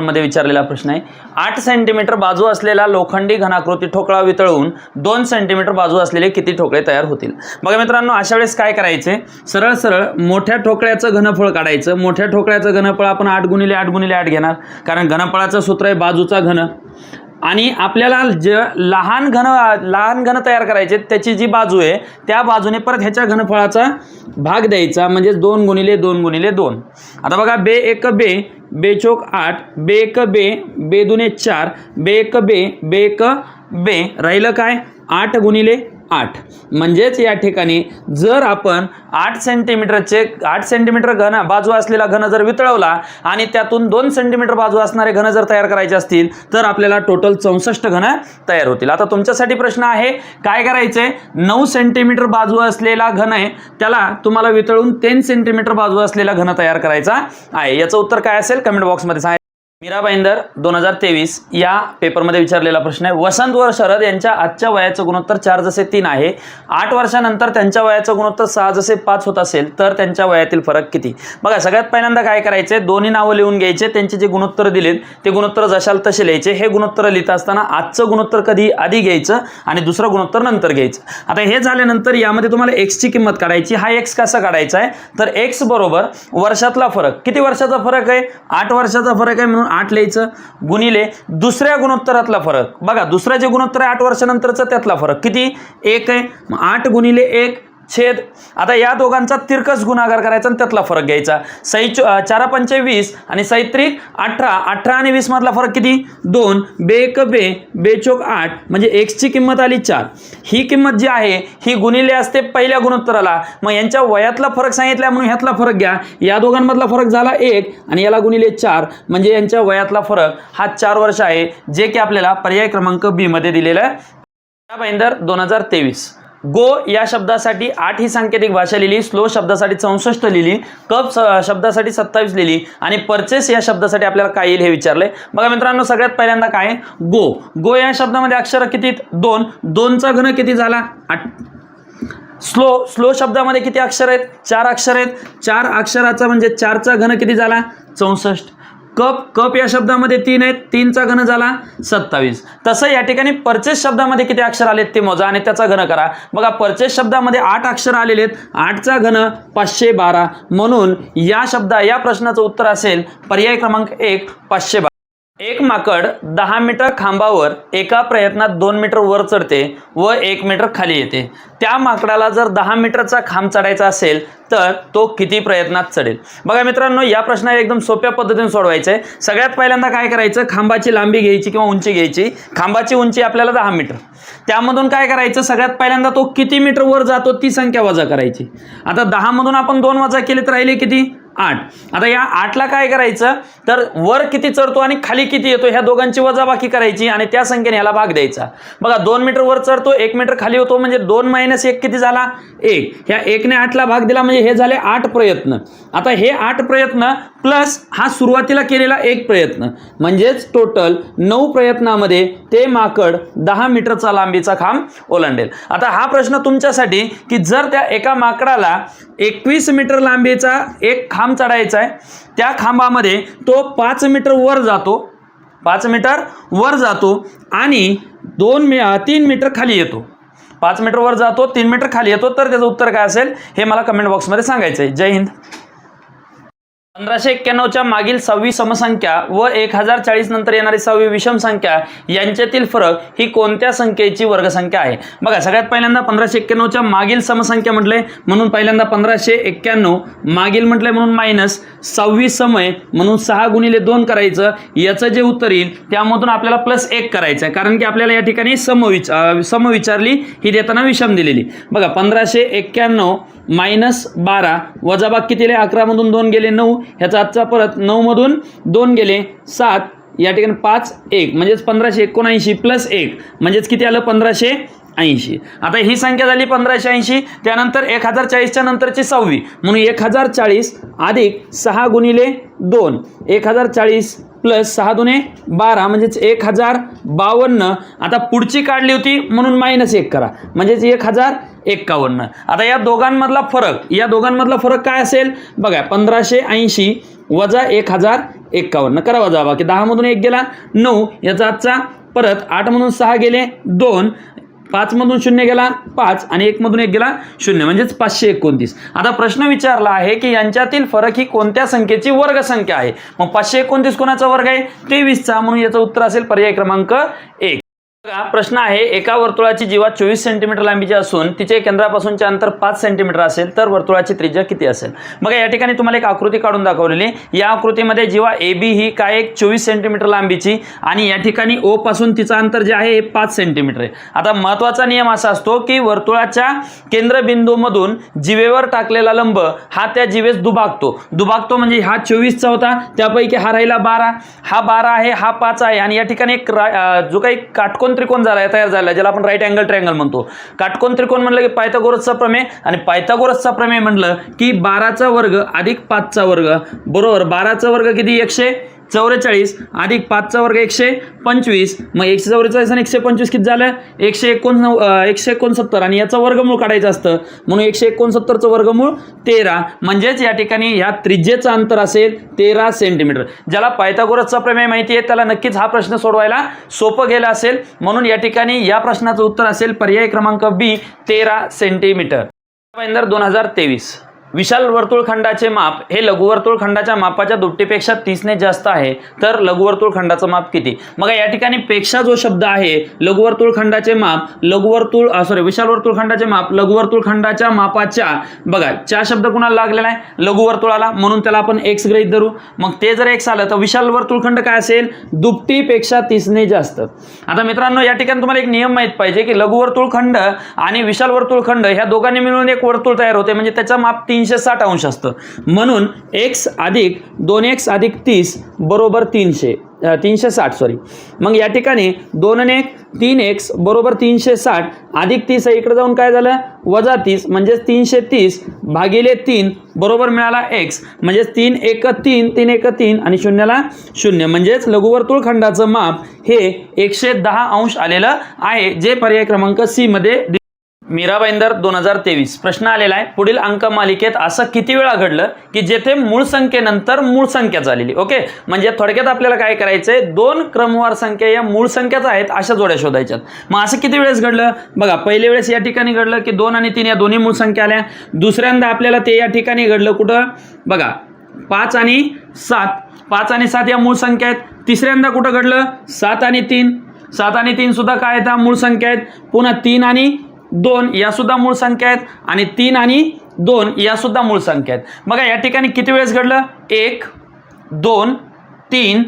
मध्ये विचारलेला प्रश्न आहे. आठ सेंटीमीटर बाजू असलेला लोखंडी घनाकृती ठोकळा वितळून दोन सेंटीमीटर बाजू असलेले किती ठोकळे तयार होतील? बघा मित्रांनो अशा वेळेस काय करायचे? सरळ सरळ मोठ्या ठोकळ्याचं घनफळ काढायचं. मोठ्या ठोकळ्याचं घनफळ आपण आठ गुणिले आठ गुणिले आठ घेणार. कारण घनफळाचं सूत्र आहे बाजूचा घन. आणि आपल्याला ज लहान घन लहान घन तयार करायचे त्याची जी बाजू आहे त्या बाजूने परत ह्याच्या घनफळाचा भाग द्यायचा म्हणजेच दोन गुणिले दोन गुणिले दोन. आता बघा बे एक बे बे चोक आठ बे एक बे बे दुने चार बे एक बे बे एक बे. राहिलं काय? आठ गुणिले आठ. म्हणजेच या ठिकाणी जर आपण आठ सेंटीमीटरचे आठ सेंटीमीटर घन बाजू असलेला घन जर वितळवला आणि त्यातून दोन सेंटीमीटर बाजू असणारे घन जर तयार करायचे असतील तर आपल्याला टोटल चौसष्ट घन तयार होतील. आता तुमच्यासाठी प्रश्न आहे काय करायचे? नऊ सेंटीमीटर बाजू असलेला घन आहे त्याला तुम्हाला वितळून टेन सेंटीमीटर बाजू असलेला घन तयार करायचा आहे. याचं उत्तर काय असेल? कमेंट बॉक्समध्ये सांगा. मीरा भाईंदर दोन हजार तेवीस या पेपरमध्ये विचारलेला प्रश्न आहे. वसंत व शरद यांच्या आजच्या वयाचं गुणोत्तर चार जसे तीन आहे. आठ वर्षानंतर त्यांच्या वयाचं गुणोत्तर सहा जसे पाच होत असेल तर त्यांच्या वयातील फरक किती? बघा सगळ्यात पहिल्यांदा काय करायचे? दोन्ही नावं लिहून घ्यायचे त्यांचे जे गुणोत्तर दिलेत ते गुणोत्तर जशाल तसे लिहायचे. हे गुणोत्तर लिहित असताना आजचं गुणोत्तर कधी आधी घ्यायचं आणि दुसरं गुणोत्तर नंतर घ्यायचं? आता हे झाल्यानंतर यामध्ये तुम्हाला एक्सची किंमत काढायची. हा एक्स कसा काढायचा आहे? तर एक्स बरोबर वर्षातला फरक. किती वर्षाचा फरक आहे? आठ वर्षाचा फरक आहे म्हणून आठ लिहायचं गुणिले दुसऱ्या गुणोत्तरातला फरक. बघा दुसऱ्या जे गुणोत्तर आहे आठ वर्षानंतरचं त्यातला फरक. किती? एक आहे. मग आठ गुणिले एक छेद. आता या दोघांचा तिरकस गुणाकार करायचा आणि त्यातला फरक घ्यायचा. सई चारा पंचे वीस आणि सैत्रिक अठरा. अठरा आणि वीस मधला फरक किती? दोन. बेक बे. बे चोक आठ. म्हणजे एक्सची किंमत आली चार. ही किंमत जी आहे ही गुणिले असते पहिल्या गुणोत्तराला. मग यांच्या वयातला फरक सांगितला म्हणून ह्यातला फरक घ्या. या दोघांमधला फरक झाला एक आणि याला गुणिले चार. म्हणजे यांच्या वयातला फरक हा चार वर्ष आहे. जे की आपल्याला पर्याय क्रमांक बी मध्ये दिलेला आहे. दोन हजार तेवीस. गो या शब्दासाठी आठ ही सांकेतिक भाषा लिहिली स्लो शब्दासाठी चौसष्ट लिहिली कप स- शब्दासाठी सत्तावीस लिहिली आणि परचेस या शब्दासाठी आपल्याला काय येईल हे विचारलंय. बघा मित्रांनो सगळ्यात पहिल्यांदा काय आहे? गो. गो या शब्दामध्ये अक्षर किती दोन. दोनचा घन किती झाला? आठ. स्लो. स्लो शब्दामध्ये किती अक्षर आहेत? चार अक्षर आहेत. चार अक्षराचा म्हणजे चारचा घन किती झाला? चौसष्ट. कप कप या शब्दामध्ये तीन आहेत. तीनचा घन झाला सत्तावीस. तसं या ठिकाणी परचेस शब्दामध्ये किती अक्षर आलेत ते मोजा आणि त्याचा घन करा. बघा परचेस शब्दामध्ये आठ अक्षर आलेले आहेत. आठचा घन पाचशे बारा. म्हणून या शब्दा या प्रश्नाचं उत्तर असेल पर्याय क्रमांक एक पाचशे बारा. एक माकड दहा मीटर खांबावर एका प्रयत्नात दोन मीटर वर चढते व एक मीटर खाली येते. त्या माकडाला जर दहा मीटरचा खांब चढायचा असेल तर तो किती प्रयत्नात चढेल? बघा मित्रांनो या प्रश्नाला एकदम सोप्या पद्धतीने सोडवायचं आहे सगळ्यात पहिल्यांदा काय करायचं? खांबाची लांबी घ्यायची किंवा उंची घ्यायची? खांबाची उंची आपल्याला दहा मीटर. त्यामधून काय करायचं? सगळ्यात पहिल्यांदा तो किती मीटर वर जातो ती संख्या वजा करायची. आता दहामधून आपण दोन वजा केले तर राहिले किती? आठ. आता या आठला काय करायचं? तर वर किती चढतो आणि खाली किती येतो? ह्या दोघांची वजाबाकी करायची आणि त्या संख्येने ह्याला भाग द्यायचा. बघा दोन मीटर वर चढतो एक मीटर खाली होतो म्हणजे दोन मायनस एक किती झाला? एक. ह्या एकने आठला भाग दिला म्हणजे हे झाले आठ प्रयत्न. आता हे आठ प्रयत्न प्लस हा सुरुवातीला केलेला एक प्रयत्न. म्हणजेच टोटल नऊ प्रयत्नामध्ये ते माकड दहा मीटरचा लांबीचा खांब ओलांडेल. आता हा प्रश्न तुमच्यासाठी की जर त्या एका माकडाला एकवीस मीटर लांबीचा एक खांब चढायचा आहे त्या खांबामध्ये तो पाच मीटर वर जातो पाच मीटर वर जातो आणि दोन मी तीन मीटर खाली येतो. पाच मीटर वर जातो तीन मीटर खाली येतो तर त्याचं उत्तर काय असेल? हे मला कमेंट बॉक्समध्ये सांगायचं आहे जय हिंद. पंधराशे एक्क्याण्णवच्या मागील सहावी समसंख्या व एक हजार चाळीस नंतर येणारी सहावी विषम संख्या यांच्यातील फरक ही कोणत्या संख्येची वर्गसंख्या आहे? बघा सगळ्यात पहिल्यांदा पंधराशे एक्क्याण्णवच्या मागील समसंख्या म्हटले म्हणून पहिल्यांदा पंधराशे एक्क्याण्णव मागील म्हटले म्हणून मायनस सहावी समय म्हणून सहा गुणिले दोन करायचं याचं जे उत्तर येईल त्यामधून आपल्याला प्लस एक करायचं आहे कारण की आपल्याला या ठिकाणी सम समविचारली सम विचारली ही देताना विषम दिलेली. बघा पंधराशे एक्क्याण्णव मायनस बारा वजाबाग कितीले अकरामधून दोन गेले नऊ ह्याचा आजचा परत नऊमधून दोन गेले सात या ठिकाणी पाच एक. म्हणजेच पंधराशे एकोणऐंशी प्लस एक. म्हणजेच किती आलं? पंधराशे ऐंशी. आता ही संख्या झाली पंधराशे ऐंशी त्यानंतर एक हजार चाळीसच्या नंतरची सहावी. म्हणून एक हजार चाळीस अधिक सहा गुणिले दोन. एक हजार चाळीस प्लस सहा दुने बारा म्हणजेच एक हजार बावन्न. आता पुढची काढली होती म्हणून मायनस एक करा. म्हणजेच एक हजार एक्कावन्न. आता या दोघांमधला फरक या दोघांमधला फरक काय असेल? बघा पंधराशे ऐंशी वजा एक हजार एक्कावन्न. करा वजा बाकी दहामधून एक गेला नऊ. याचा आजचा परत आठमधून सहा गेले दोन. पाचमधून शून्य गेला पाच आणि एकमधून एक गेला शून्य. म्हणजेच पाचशे एकोणतीस. आता प्रश्न विचारला आहे की यांच्यातील फरक ही कोणत्या संख्येची वर्ग संख्या आहे? मग पाचशे एकोणतीस कोणाचा वर्ग आहे? तेवीसचा. म्हणून याचं उत्तर असेल पर्याय क्रमांक एक. प्रश्न आहे एका वर्तुळाची जीवा चोवीस सेंटीमीटर लांबीची असून तिचे केंद्रापासूनचे अंतर पाच सेंटीमीटर असेल तर वर्तुळाची त्रिज्या किती असेल? मग या ठिकाणी तुम्हाला एक आकृती काढून दाखवलेली. या आकृतीमध्ये जीवा ए बी ही काय एक चोवीस सेंटीमीटर लांबीची आणि या ठिकाणी ओ पासून तिचं अंतर जे आहे हे पाच सेंटीमीटर आहे. आता महत्त्वाचा नियम असा असतो की वर्तुळाच्या केंद्रबिंदूमधून जिवेवर टाकलेला लंब हा त्या जिवेस दुभागतो. दुभागतो म्हणजे हा चोवीसचा होता त्यापैकी हा राहिला बारा. हा बारा आहे हा पाच आहे आणि या ठिकाणी एक जो काही काटकोन त्रिकोण झाला तयार झाला ज्याला आपण राईट अँगल ट्रँगल म्हणतो. काटकोन त्रिकोण म्हणलं की पायथागोरसचा प्रमेय आणि पायथागोरसचा प्रमेय म्हणलं की बाराचा वर्ग अधिक पाचचा वर्ग. बरोबर बाराचा वर्ग किती? एकशे? चौवेचाळीस अधिक पाचचा वर्ग एकशे पंचवीस. मग एकशे चौवेचाळीस आणि एकशे पंचवीस किती झालं? एकशे एकोण एकशे एकोणसत्तर. आणि याचं वर्गमूळ काढायचं असतं. म्हणून एकशे एकोणसत्तरचं वर्गमूळ तेरा. म्हणजेच या ठिकाणी ह्या त्रिज्येचं अंतर असेल तेरा सेंटीमीटर ज्याला पायथागोरसचा प्रमेय माहिती आहे त्याला नक्कीच हा प्रश्न सोडवायला सोपं गेला असेल. म्हणून या ठिकाणी या प्रश्नाचं उत्तर असेल पर्याय क्रमांक बी तेरा सेंटीमीटर दोन हजार तेवीस. विशाल वर्तुळखंडाचे माप हे लघुवर्तुळखंडाच्या मापाच्या दुपटीपेक्षा तीसने जास्त आहे तर लघुवर्तुळखंडाचं माप किती? मग या ठिकाणी पेक्षा जो शब्द आहे लघुवर्तुळखंडाचे माप लघुवर्तुळ सॉरी विशाल वर्तुळखंडाचे माप लघुवर्तुळखंडाच्या मापाच्या बघा चा शब्द कुणाला लागलेला आहे? लघुवर्तुळाला म्हणून त्याला आपण एक्स गृहीत धरू. मग ते जर एक्स आलं तर विशाल वर्तुळखंड काय असेल? दुपटीपेक्षा तीसने जास्त. आता मित्रांनो या ठिकाणी तुम्हाला एक नियम माहीत पाहिजे की लघुवर्तुळखंड आणि विशाल वर्तुळखंड ह्या दोघांनी मिळून एक वर्तुळ तयार होते म्हणजे त्याचं माप तीनशे साठ अंश असतं. म्हणून एक्स अधिक दोन एक्स अधिक तीस बरोबर तीनशे तीनशे साठ सॉरी मग या ठिकाणी दोन एक तीन एक्स बरोबर तीनशे साठ अधिक तीस आहे. इकडे जाऊन काय झालं? वजा तीस म्हणजेच तीनशे तीस भागिले तीन बरोबर मिळाला एक्स म्हणजेच तीन एक तीन तीन एक तीन आणि शून्याला शून्य. म्हणजेच लघुवर्तुळ खंडाचं माप हे एकशे दहा अंश आलेलं आहे. जे पर्याय क्रमांक सी मध्ये मीराबाईंदर दोन हजार तेवीस. प्रश्न आलेला आहे पुढील अंक मालिकेत असं किती वेळा घडलं की जेथे मूळ संख्येनंतर मूळ संख्या झालेली? ओके? म्हणजे थोडक्यात आपल्याला काय करायचंय दोन क्रमवार संख्या या मूळ संख्याच आहेत अशा जोड्या शोधायच्यात. मग असं किती वेळेस घडलं? बघा पहिल्या वेळेस या ठिकाणी घडलं की दोन आणि तीन या दोन्ही मूळ संख्या आल्या. दुसऱ्यांदा आपल्याला ते या ठिकाणी घडलं कुठं? बघा पाच आणि सात. पाच आणि सात या मूळ संख्या आहेत. तिसऱ्यांदा कुठं घडलं? सात आणि तीन. सात आणि तीन सुद्धा काय आहेत? मूळ संख्या आहेत. पुन्हा तीन आणि दोन या सुद्धा मूळ संख्या आहेत. आणि तीन आणि दोन या सुद्धा मूळ संख्या आहेत. बघा या ठिकाणी किती वेळेस घडलं? एक दोन तीन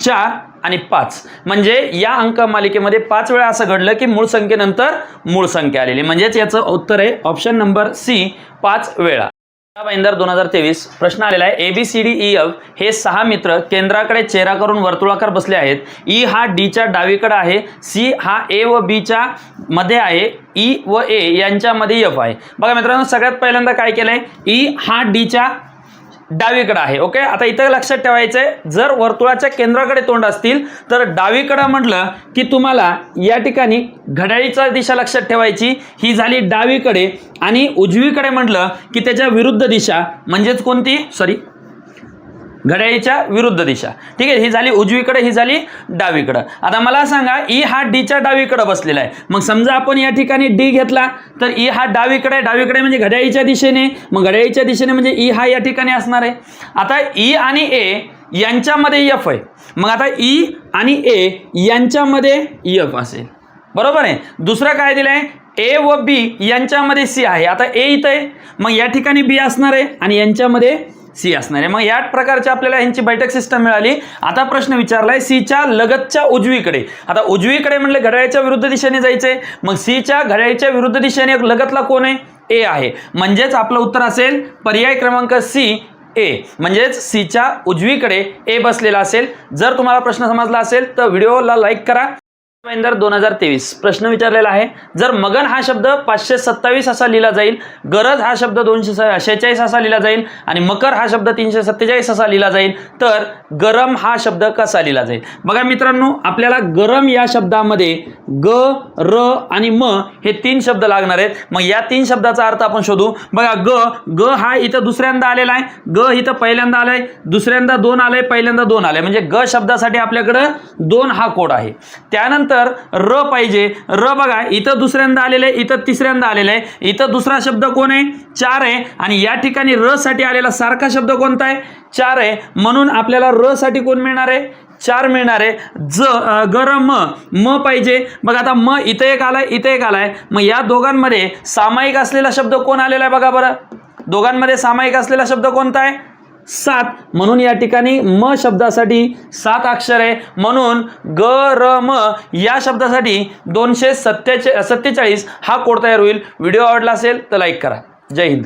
चार आणि पाच. म्हणजे या अंक मालिकेमध्ये पाच वेळा असं घडलं की मूळ संख्येनंतर मूळ संख्या आलेली. म्हणजेच याचं उत्तर आहे ऑप्शन नंबर सी पाच वेळा. बाईंदर दोन हजार तेवीस प्रश्न आलेला आहे. A B C D E F हे सहा मित्र केंद्राकडे चेहरा करून वर्तुळाकार बसले आहेत. ई हा डीच्या डावीकडे आहे. सी हा ए व बीच्या मध्ये आहे. ई व ए यांच्यामध्ये एफ आहे. बघा मित्रांनो सगळ्यात पहिल्यांदा काय केलंय? ई हा डीच्या डावीकडं आहे ओके आता इथं लक्षात ठेवायचं आहे जर वर्तुळाच्या केंद्राकडे तोंड असतील तर डावीकडं म्हटलं की तुम्हाला या ठिकाणी घड्याळीचा दिशा लक्षात ठेवायची ही झाली डावीकडे आणि उजवीकडे म्हटलं की त्याच्या विरुद्ध दिशा म्हणजेच कोणती? सॉरी घड्याळीच्या विरुद्ध दिशा. ठीक आहे ही झाली उजवीकडे ही झाली डावीकडं. आता मला सांगा ई हा डीच्या डावीकडे बसलेला आहे. मग समजा आपण या ठिकाणी डी घेतला तर ई हा डावीकडे डावीकडे म्हणजे घड्याळीच्या दिशेने. मग घड्याळीच्या दिशेने म्हणजे ई हा या ठिकाणी असणार आहे. आता ई आणि ए यांच्यामध्ये यफ आहे. मग आता ई आणि ए यांच्यामध्ये एफ असेल. बरोबर आहे? दुसरं काय दिलं आहे ए व बी यांच्यामध्ये सी आहे. आता ए इथं आहे. मग या ठिकाणी बी असणार आहे आणि यांच्यामध्ये सी असणार आहे. मग या प्रकारच्या आपल्याला यांची बैठक सिस्टम मिळाली. आता प्रश्न विचारलाय सीच्या लगतच्या उजवीकडे. आता उजवीकडे म्हणलं घड्याळ्याच्या विरुद्ध दिशेने जायचंय. मग सीच्या घड्याळ्याच्या विरुद्ध दिशेने लगतला कोण आहे? ए आहे. म्हणजेच आपलं उत्तर असेल पर्याय क्रमांक सी ए म्हणजेच सीच्या उजवीकडे ए बसलेला असेल. जर तुम्हाला प्रश्न समजला असेल तर व्हिडिओला लाईक करा. दोन हजार तेवीस. प्रश्न विचारलेला आहे जर मगन हा शब्द पाचशे सत्तावीस असा लिहिला जाईल गरज हा शब्द दोनशे शेहेचाळीस असा लिहिला जाईल आणि मकर हा शब्द तीनशे सत्तेचाळीस असा लिहिला जाईल तर गरम हा शब्द कसा लिहिला जाईल? बघा मित्रांनो आपल्याला गरम या शब्दामध्ये ग र आणि म हे तीन शब्द लागणार आहेत. मग या तीन शब्दाचा अर्थ आपण शोधू. बघा ग ग हा इथं दुसऱ्यांदा आलेला आहे ग इथं पहिल्यांदा आलाय दुसऱ्यांदा दोन आलंय पहिल्यांदा दोन आलंय. म्हणजे ग शब्दासाठी आपल्याकडं दोन हा कोड आहे. त्यानंतर र पाहिजे. र बघा इथं दुसऱ्यांदा आलेलं आहे इथं तिसऱ्यांदा आलेलं आहे. इथं दुसरा शब्द कोण आहे? चार आहे. आणि या ठिकाणी र साठी आलेला सारखा शब्द कोणता आहे? चार आहे. म्हणून आपल्याला र साठी कोण मिळणार आहे? चार मिळणार आहे. ज गर म. म पाहिजे. बघा आता म इथं एक आलाय इथं एक आलाय. मग या दोघांमध्ये सामायिक असलेला शब्द कोण आलेला आहे बघा बरं. दोघांमध्ये सामायिक असलेला शब्द कोणता आहे? सात. म्हणून या ठिकाणी म शब्दासाठी सात अक्षर आहे. म्हणून ग र म या शब्दासाठी दोनशे सत्तेचा सत्तेचाळीस हा कोड तयार होईल. व्हिडिओ आवडला असेल तर लाईक करा. जय हिंद.